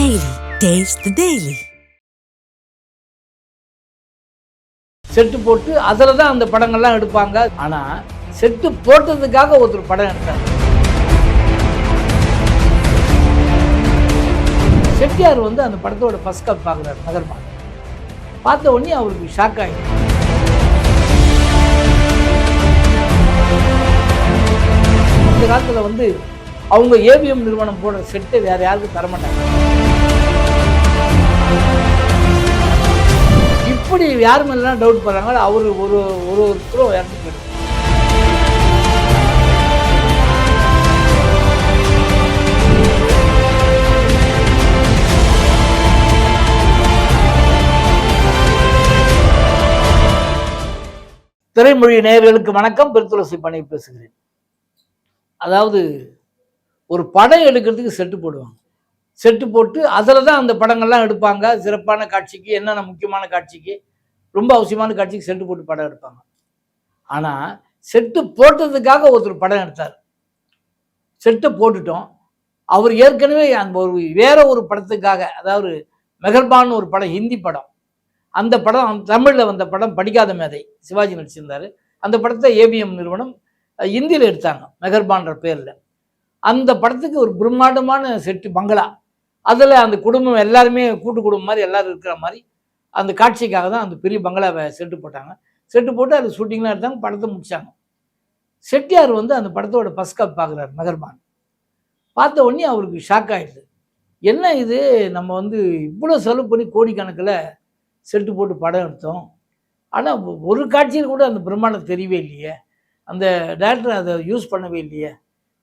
Daily. Taste the Daily. Set போட்டு அதில் தான் அந்த படங்கள்லாம் எடுப்பாங்க. ஆனால் செட்டு போட்டதுக்காக ஒருத்தர் படம் எடுத்தார். செட்டியார் வந்து அந்த படத்தோட ஃபஸ்ட் கப் பார்க்குறாரு நகர்மா பார்த்த உடனே அவருக்கு ஷாக் ஆகிடும் இந்த காலத்தில் வந்து அவங்க ஏவிஎம் நிறுவனம் போடுற செட்டை வேறு யாருக்கும் தரமாட்டாங்க. எப்படி யார் மேலாம் டவுட் பண்ணுறாங்களோ அவர் ஒரு ஒரு ஒருத்தரும் இறந்து திரைமொழி நேயர்களுக்கு வணக்கம். பெருத்துளசி பணி பேசுகிறேன். அதாவது ஒரு படம் எடுக்கிறதுக்கு செட்டு போடுவாங்க. செட்டு போட்டு அதில் தான் அந்த படங்கள்லாம் எடுப்பாங்க. சிறப்பான காட்சிக்கு என்னென்ன முக்கியமான காட்சிக்கு ரொம்ப அவசியமான காட்சிக்கு செட்டு போட்டு படம் எடுப்பாங்க. ஆனால் செட்டு போட்டதுக்காக ஒருத்தர் படம் எடுத்தார். செட்டை போட்டுட்டோம். அவர் ஏற்கனவே அந்த ஒரு வேற ஒரு படத்துக்காக அதாவது மெஹர்பான் ஒரு படம் ஹிந்தி படம். அந்த படம் தமிழில் வந்த படம் படிக்காத மேதை சிவாஜி நடிச்சிருந்தார். அந்த படத்தை ஏபிஎம் நிறுவனம் ஹிந்தியில் எடுத்தாங்க மெஹர்பான்ற பேரில். அந்த படத்துக்கு ஒரு பிரம்மாண்டமான செட்டு பங்களா. அதில் அந்த குடும்பம் எல்லாருமே கூட்டு குடும்பம் மாதிரி எல்லோரும் இருக்கிற மாதிரி அந்த காட்சிக்காக தான் அந்த பெரிய பங்களாவை செட்டு போட்டாங்க. செட்டு போட்டு அது ஷூட்டிங்லாம் எடுத்தாங்க படத்தை முடிச்சாங்க. செட்டியார் வந்து அந்த படத்தோட ஃபஸ்ட் கப் பார்க்குறாரு நகர்மான். பார்த்த உடனே அவருக்கு ஷாக் ஆகிடுது என்ன இது? நம்ம வந்து இவ்வளோ செலவு பண்ணி கோடிக்கணக்கில் செட்டு போட்டு படம் எடுத்தோம். ஆனால் ஒரு காட்சியில் கூட அந்த பிரம்மாண்டம் தெரியவே இல்லையே. அந்த டேரக்டர் அதை யூஸ் பண்ணவே இல்லையே.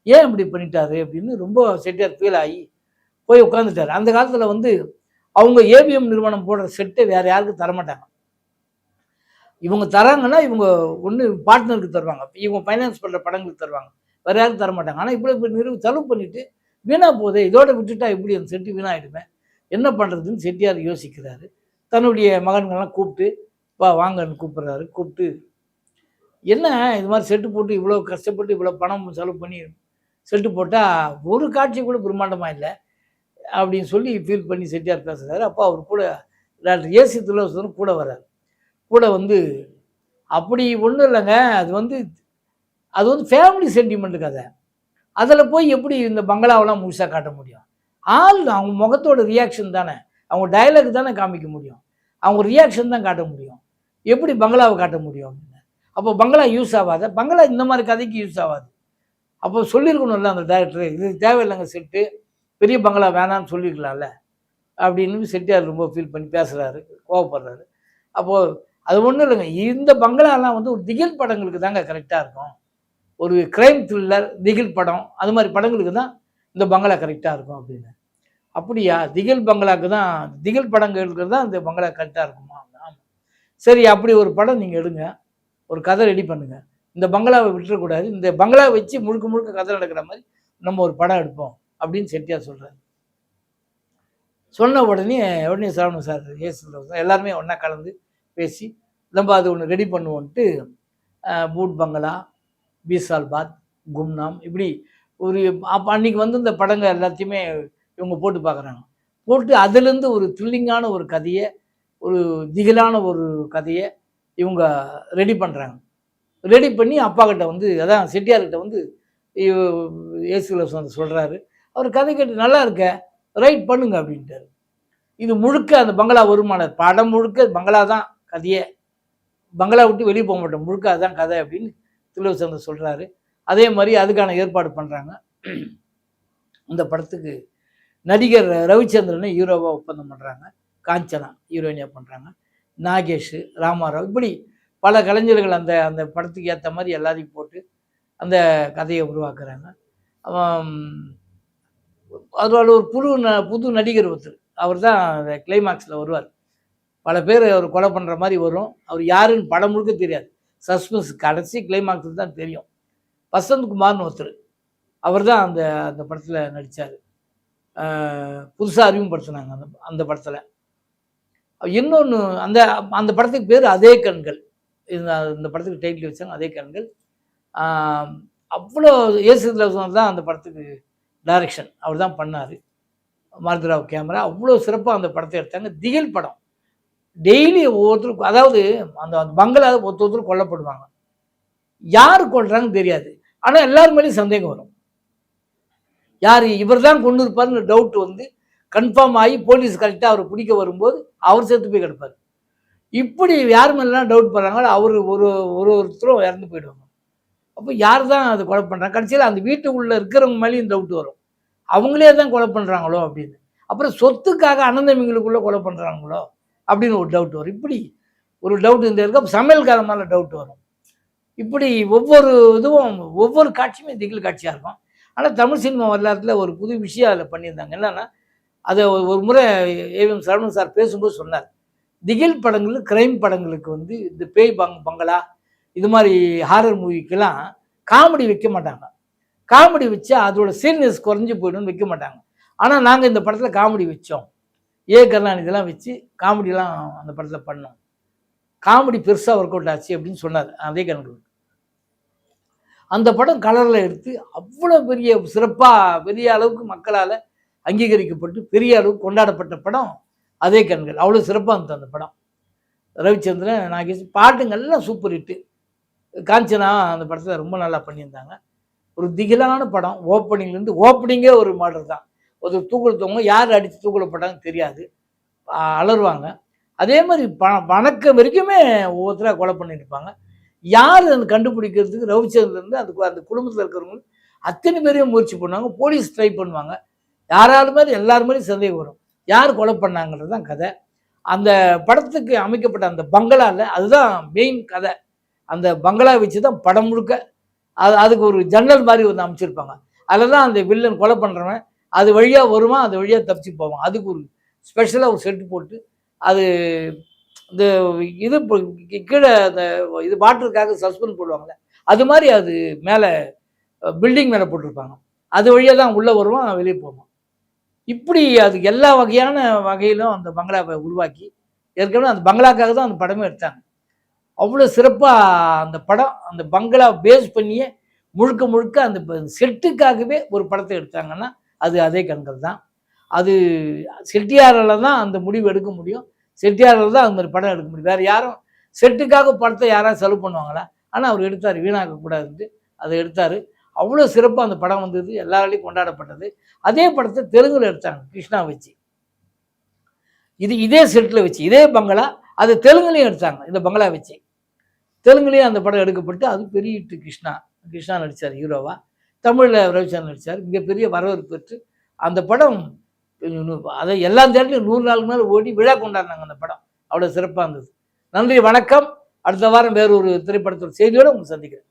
ஏன் இப்படி பண்ணிட்டாரு? அப்படின்னு ரொம்ப செட்டியார் ஃபீல் ஆகி போய் உட்காந்துட்டார் அந்த காலத்தில் வந்து அவங்க ஏவிஎம் நிறுவனம் போடுற செட்டை வேறு யாருக்கும் தரமாட்டாங்க. இவங்க தராங்கன்னா இவங்க ஒன்று பார்ட்னருக்கு தருவாங்க. இவங்க ஃபைனான்ஸ் பண்ணுற படங்களுக்கு தருவாங்க. வேறு யாரும் தரமாட்டாங்க. ஆனால் இப்படி இப்படி நிறுவ செலவு பண்ணிவிட்டு வீணாக போதே இதோட விட்டுட்டா இப்படி அந்த செட்டு வீணாகிடுமே என்ன பண்ணுறதுன்னு செட்டியார் யோசிக்கிறாரு. தன்னுடைய மகன்கள்லாம் கூப்பிட்டு வா வாங்கன்னு கூப்பிட்றாரு. கூப்பிட்டு என்ன இது மாதிரி செட்டு போட்டு இவ்வளோ கஷ்டப்பட்டு இவ்வளோ பணம் செலவு பண்ணி செட்டு போட்டால் ஒரு காட்சி கூட பிரம்மாண்டமாக இல்லை. அப்படின்னு சொல்லி ஃபீல் பண்ணி செட்டியார் பேசுகிறாரு அப்போ அவர் கூட டாக்டர் ஏசி துளவசனும் கூட வர்றார். கூட வந்து அப்படி ஒன்றும் இல்லைங்க. அது வந்து அது வந்து ஃபேமிலி சென்டிமெண்ட் கதை அதில் போய் எப்படி இந்த பங்களாவெல்லாம் முழுசாக காட்ட முடியும்? ஆள் அவங்க முகத்தோட ரியாக்ஷன் தானே. அவங்க டைலாக் தானே காமிக்க முடியும். அவங்க ரியாக்ஷன் தான் காட்ட முடியும். எப்படி பங்களாவை காட்ட முடியும் அப்படின்னு. அப்போ பங்களா யூஸ் ஆகாத. பங்களா இந்த மாதிரி கதைக்கு யூஸ் ஆகாது. அப்போ சொல்லியிருக்கணும்ல அந்த டேரக்டர் இது தேவையில்லைங்க செட்டு. பெரிய பங்களா வேணான்னு சொல்லியிருக்கலாம்ல அப்படின்னு செட்டியார் ரொம்ப ஃபீல் பண்ணி பேசுகிறாரு கோவப்படுறாரு. அப்போது அது ஒன்றும் இல்லைங்க. இந்த பங்களாலாம் வந்து ஒரு திகில் படங்களுக்கு தாங்க கரெக்டாக இருக்கும். ஒரு கிரைம் த்ரில்லர் திகில் படம் அது மாதிரி படங்களுக்கு தான் இந்த பங்களா கரெக்டாக இருக்கும் அப்படின்னு. அப்படியா? திகில் பங்களாக்கு தான் திகில் படங்களுக்கு தான் இந்த பங்களா கரெக்டாக இருக்குமா? ஆமாம் சரி அப்படி ஒரு படம் நீங்கள் எடுங்க. ஒரு கதை ரெடி பண்ணுங்கள் இந்த பங்களாவை விட்டுறக்கூடாது. இந்த பங்களாவை வச்சு முழுக்க முழுக்க கதை நடக்கிற மாதிரி நம்ம ஒரு படம் எடுப்போம். அப்படின்னு செட்டியார் சொல்கிறாரு சொன்ன உடனே உடனே சரவணன் சார் ஏசு எல்லாருமே ஒன்றா கலந்து பேசி நம்ம அது ஒன்று ரெடி பண்ணுவோன்ட்டு பூட் பங்களா பீசால் பாத் கும்னாம் இப்படி ஒரு அப்போ அன்றைக்கி வந்து இந்த படங்கள் எல்லாத்தையுமே இவங்க போட்டு பார்க்குறாங்க போட்டு அதுலேருந்து ஒரு த்ரில்லிங்கான ஒரு கதையை ஒரு திகிலான ஒரு கதையை இவங்க ரெடி பண்ணுறாங்க ரெடி பண்ணி அப்பா கிட்ட வந்து அதான் செட்டியார்கிட்ட வந்து ஏசுல சொல்கிறாரு அவர் கதை கேட்டு நல்லா இருக்க ரைட் பண்ணுங்க அப்படின்ட்டு இது முழுக்க அந்த பங்களா வருமான படம் முழுக்க பங்களா தான் கதையே. பங்களா விட்டு வெளியே போக மாட்டோம் முழுக்க அதுதான் கதை அப்படின்னு திருவசந்தர் சொல்கிறாரு அதே மாதிரி அதுக்கான ஏற்பாடு பண்ணுறாங்க இந்த படத்துக்கு நடிகர் ரவிச்சந்திரனை ஹீரோவாக ஒப்பந்தம் பண்ணுறாங்க காஞ்சனா ஹீரோயினியாக பண்ணுறாங்க நாகேஷ் ராமாராவ் இப்படி பல கலைஞர்கள் அந்த அந்த படத்துக்கு ஏற்ற மாதிரி எல்லாரையும் போட்டு அந்த கதையை உருவாக்குறாங்க. அதில் ஒரு புது ந புது நடிகர் ஒருத்தர். அவர் தான் அந்த கிளைமாக்ஸில் வருவார். பல பேர் அவர் கொலை பண்ணுற மாதிரி வரும். அவர் யாருன்னு படம் முழுக்க தெரியாது. சஸ்பென்ஸ் கடைசி கிளைமாக்ஸில் தான் தெரியும். வசந்த் குமார்னு ஒருத்தர். அவர் தான் அந்த அந்த படத்தில் நடித்தார் புதுசாக அறிமுகப்படுத்தினாங்க அந்த அந்த படத்தில். இன்னொன்று அந்த அந்த படத்துக்கு பேர் அதே கண்கள். இந்த இந்த படத்துக்கு டைட்டில் வச்சாங்க அதே கண்கள். அவ்வளோ ஏசு தான் அந்த படத்துக்கு டைரக்ஷன் அவர் தான் பண்ணார். மாருதிராவ் கேமரா. அவ்வளோ சிறப்பாக அந்த படத்தை எடுத்தாங்க. திகில் படம். டெய்லி ஒவ்வொருத்தருக்கும் அதாவது அந்த அந்த பங்களாவில் ஒருத்தர் ஒருத்தர் கொல்லப்படுவாங்க. யார் கொள்றாங்கன்னு தெரியாது. ஆனால் எல்லார் மேலேயும் சந்தேகம் வரும். யார் இவர் தான் கொண்டு இருப்பார்னு டவுட் வந்து கன்ஃபார்ம் ஆகி போலீஸ் கரெக்டாக அவர் பிடிக்க வரும்போது அவர் செத்து போய் கிடப்பார். இப்படி யார் மேலாம் டவுட் பண்ணுறாங்களோ அவர் ஒரு ஒரு ஒருத்தரும் இறந்து போயிடுவாங்க. அப்போ யார் தான் அது கொலை பண்ணுறாங்க கடைசியில் அந்த வீட்டுக்குள்ளே இருக்கிறவங்க மேலேயும் டவுட் வரும். அவங்களே தான் கொலை பண்ணுறாங்களோ அப்படின்னு. அப்புறம் சொத்துக்காக அனந்தமிங்களுக்குள்ளே கொலை பண்ணுறாங்களோ அப்படின்னு ஒரு டவுட் வரும். இப்படி ஒரு டவுட் இந்த இருக்க. சமையல்கார மேலே டவுட் வரும். இப்படி ஒவ்வொரு இதுவும் ஒவ்வொரு காட்சியுமே திகில் காட்சியாக இருக்கும். ஆனால் தமிழ் சினிமா வரலாற்றில் ஒரு புது விஷயம் அதில் பண்ணியிருந்தாங்க. என்னென்னா அதை ஒரு ஒரு முறை ஏவிஎம் சரவணன் சார் பேசும்போது சொன்னார். திகில் படங்கள் கிரைம் படங்களுக்கு வந்து இந்த பேய் பங் பங்களா இது மாதிரி ஹாரர் மூவிக்கெல்லாம் காமெடி வைக்க மாட்டாங்க. காமெடி வச்சா அதோட சீரியஸ் குறைஞ்சி போயிடும்னு வைக்க மாட்டாங்க. ஆனால் நாங்கள் இந்த படத்தில் காமெடி வச்சோம். ஏ கருணாநிதிலாம் வச்சு காமெடிலாம் அந்த படத்தில் பண்ணோம். காமெடி பெருசாக ஒர்க் அவுட் ஆச்சு அப்படின்னு சொன்னார் அதே கணக்கு அந்த படம் கலரில் எடுத்து அவ்வளோ பெரிய சிறப்பாக பெரிய அளவுக்கு மக்களால் அங்கீகரிக்கப்பட்டு பெரிய அளவுக்கு கொண்டாடப்பட்ட படம் அதே கண்கள் அவ்வளோ சிறப்பாக இருந்தது அந்த படம். ரவிச்சந்திரன் நாகேஷ் பாட்டுங்கள்லாம் சூப்பர் ஹிட்டு காஞ்சனா அந்த படத்தில் ரொம்ப நல்லா பண்ணியிருந்தாங்க. ஒரு திகிலான படம் ஓப்பனிங்லேருந்து ஓப்பனிங்கே ஒரு மாடல் தான் ஒரு தூக்குளத்தவங்க யார் அடித்து தூக்குலப்பட்டாங்கன்னு தெரியாது. அலறுவாங்க. அதே மாதிரி ப வணக்கம் வரைக்குமே ஒவ்வொருத்தராக கொலை பண்ணியிருப்பாங்க யார் அந்த கண்டுபிடிக்கிறதுக்கு ரவிச்சந்திரன் அந்த கு- அந்த குடும்பத்தில் இருக்கிறவங்க அத்தனை பேரையும் முயற்சி பண்ணுவாங்க. போலீஸ் ட்ரை பண்ணுவாங்க. யாராலும் மாதிரி எல்லார் மேலேயும் சந்தேகம் வரும். யார் கொலை பண்ணாங்கிறது தான் கதை. அந்த படத்துக்கு அமைக்கப்பட்ட அந்த பங்களாவில் அதுதான் மெயின் கதை. அந்த பங்களா வச்சு தான் படம் முழுக்க. அது அதுக்கு ஒரு ஜன்னல் மாதிரி ஒன்று அமைச்சிருப்பாங்க. அதில் தான் அந்த வில்லன் கொலை பண்ணுறவன் அது வழியாக வருவான் அது வழியாக தப்பிச்சு போவான். அதுக்கு ஒரு ஸ்பெஷலாக ஒரு செட்டு போட்டு அது இந்த இது கீழே அந்த இது வாட்டருக்காக சஸ்பெண்ட் போடுவாங்கல்ல அது மாதிரி அது மேலே பில்டிங் மேலே போட்டிருப்பாங்க. அது வழியாக தான் உள்ளே வருவான் வெளியே போவான். இப்படி அது எல்லா வகையான வகையிலும் அந்த பங்களாவை உருவாக்கி ஏற்கனவே அந்த பங்களாக்காக தான் அந்த படமே எடுத்தாங்க. அவ்வளோ சிறப்பாக அந்த படம் அந்த பங்களா பேஸ் பண்ணியே முழுக்க முழுக்க அந்த செட்டுக்காகவே ஒரு படத்தை எடுத்தாங்கன்னா அது அதே கண்கள் தான். அது செட்டியாரில் தான் அந்த முடிவு எடுக்க முடியும். செட்டியாரில் தான் அந்த மாதிரி படம் எடுக்க முடியும். வேறு யாரும் செட்டுக்காக படத்தை யாராவது செலவு பண்ணுவாங்களா? ஆனால் அவர் எடுத்தார் வீணாக்கக்கூடாதுன்ட்டு அதை எடுத்தார். அவ்வளோ சிறப்பாக அந்த படம் வந்தது. எல்லாராலையும் கொண்டாடப்பட்டது. அதே படத்தை தெலுங்கில் எடுத்தாங்க கிருஷ்ணா வச்சு. இது இதே செட்டில் வச்சு இதே பங்களா அது தெலுங்குலையும் எடுத்தாங்க இந்த பங்களா வச்சு. தெலுங்குலேயும் அந்த படம் எடுக்கப்பட்டு அது பெரிய ஹிட்டு கிருஷ்ணா. கிருஷ்ணா நடித்தார் ஹீரோவா. தமிழில் ரவிச்சந்திரன் நடித்தார் மிகப்பெரிய வரவேற்பு பெற்று அந்த படம் அதை எல்லா தேட்டலையும் நூறு நாளுக்கு மேலே ஓடி விழா கொண்டாடினாங்க அந்த படம். அவ்வளோ சிறப்பாக இருந்தது. நன்றி வணக்கம். அடுத்த வாரம் வேறொரு திரைப்படத்தோட செய்தியோடு உங்களை சந்திக்கிறேன்.